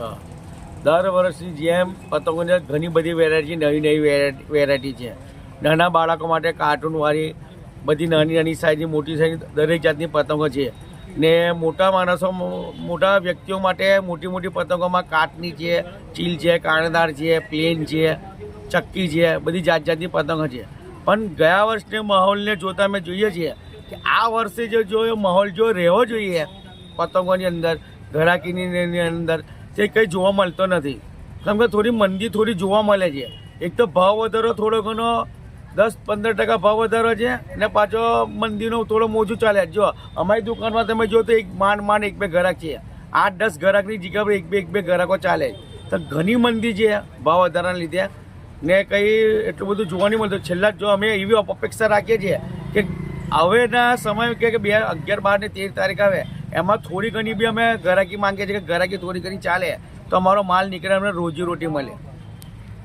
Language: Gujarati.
હા. દર વર્ષની જેમ પતંગોની ઘણી બધી વેરાયટી નવી નવી વેરાયટી છે. નાના બાળકો માટે કાર્ટૂનવાળી બધી નાની નાની સાઈઝની મોટી સાઈઝ દરેક જાતની પતંગો છે. ને મોટા માણસો, મોટા વ્યક્તિઓ માટે મોટી મોટી પતંગોમાં કાટની છે, ચીલ છે, કાણેદાર છે પ્લેન છે, ચક્કી છે, બધી જાત જાતની પતંગો છે. પણ ગયા વર્ષને માહોલને જોતા અમે જોઈએ છીએ કે આ વર્ષે જો જો માહોલ જો રહેવો જોઈએ પતંગોની અંદર ઘરાકીની અંદર તે કંઈ જોવા મળતો નથી. કારણ કે થોડી મંદી થોડી જોવા મળે છે. એક તો ભાવ વધારો થોડો ઘણો દસ પંદર ટકા ભાવ વધારો છે ને પાછો મંદીનો થોડો મોજું ચાલે. જો, અમારી દુકાનમાં તમે જો તો એક માંડ માંડ એક બે ગ્રાહક છે. આઠ દસ ગ્રાહકની જગ્યા પર એક બે એક બે ગ્રાહકો ચાલે. તો ઘણી મંદી છે ભાવ વધારાના લીધે. ને કંઈ એટલું બધું જોવા નહીં મળતું. છેલ્લા જો અમે એવી અપેક્ષા રાખીએ છીએ કે હવેના સમય કે બે અગિયાર બાર ને તેર તારીખ આવે એમાં થોડી ઘણી બી અમે ઘરાકી માંગીએ છીએ કે ઘરાકી થોડી ઘણી ચાલે, તો અમારો માલ નીકળે, અમને રોજી રોટી મળે.